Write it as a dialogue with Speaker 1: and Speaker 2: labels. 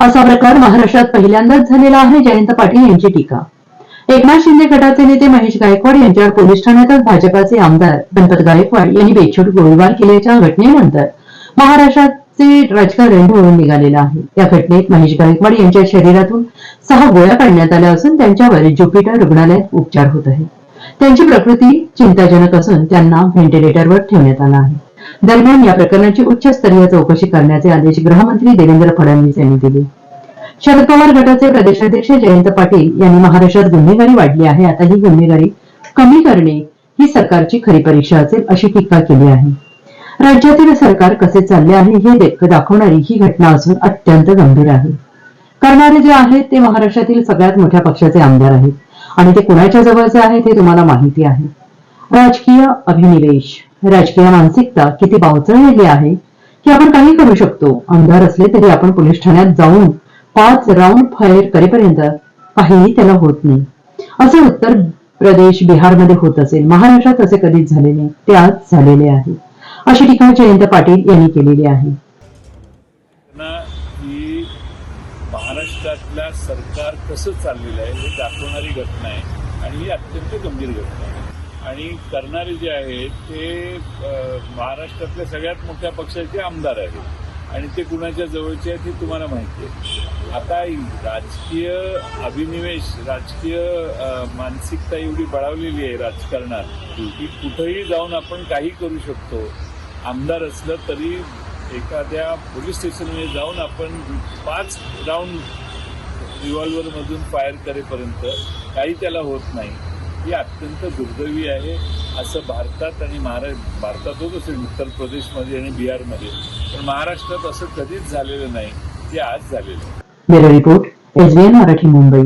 Speaker 1: असा प्रकार महाराष्ट्रात पहिल्यांदाच झालेला आहे जयंत पाटील यांची टीका. एकनाथ शिंदे गटाचे नेते महेश गायकवाड यांच्यावर पोलीस ठाण्यातच भाजपाचे आमदार गणपत गायकवाड यांनी बेछूट गोळीबार केल्याच्या घटनेनंतर महाराष्ट्राचे राजकारण ढवळून निघालेलं आहे. या घटनेत महेश गायकवाड यांच्या शरीरातून सहा गोळ्या काढण्यात आल्या असून त्यांच्यावर ज्युपिटर रुग्णालयात उपचार होत आहेत. त्यांची प्रकृती चिंताजनक असून त्यांना व्हेंटिलेटरवर ठेवण्यात आलं आहे. दरम्यान या प्रकरणाची उच्चस्तरीय चौकशी करण्याचे आदेश गृहमंत्री देवेंद्र फडणवीस यांनी दिले. शरद पवार गटाचे प्रदेशाध्यक्ष जयंत पाटील यांनी महाराष्ट्रात गुन्हेगारी वाढली आहे. आता ही गुन्हेगारी कमी करणे ही सरकारची खरी परीक्षा असेल अशी टीका केली आहे. राज्यातील सरकार कसे चालले आहे हे दाखवणारी ही घटना असून अत्यंत गंभीर आहे. करणारे जे आहेत ते महाराष्ट्रातील सगळ्यात मोठ्या पक्षाचे आमदार आहेत. आणि ते कुणाच्या जवळचे आहेत हे तुम्हाला माहिती आहे. राजकीय अभिनिवेश. राजकीय मानसिकता किती बावचळलेली आहे की आपण काही करू शकतो. आमदार असले तरी आपण पोलीस ठाण्यात जाऊन पाच राऊंड फायर करेपर्यंत काहीही त्याला होत नाही. असे उत्तर प्रदेश बिहारमध्ये होत असेल. महाराष्ट्रात असे कधीच झाले नाही. ते आज झालेले आहे. अशी टीका जयंत पाटील यांनी केलेली आहे.
Speaker 2: महाराष्ट्रातल्या सरकार कसं चाललेलं आहे हे दाखवणारी घटना आहे आणि ही अत्यंत गंभीर घटना आहे. आणि करणारे जे आहेत ते महाराष्ट्रातल्या सगळ्यात मोठ्या पक्षाचे आमदार आहेत. आणि ते कुणाच्या जवळचे आहेत हे तुम्हाला माहिती आहे. आता राजकीय अभिनिवेश राजकीय मानसिकता एवढी बळावलेली आहे राजकारणात की कुठंही जाऊन आपण काही करू शकतो. आमदार असलं तरी एखाद्या पोलीस स्टेशनमध्ये जाऊन आपण पाच राऊंड रिव्हॉल्वरमधून फायर करेपर्यंत काही त्याला होत नाही. ही अत्यंत दुर्दैवी आहे असं भारतात आणि महाराष्ट्र भारतात असेल उत्तर प्रदेशमध्ये आणि बिहारमध्ये. पण महाराष्ट्रात असं कधीच झालेलं नाही ते आज झालेलं आहे.
Speaker 1: रिपोर्ट मराठी मुंबई.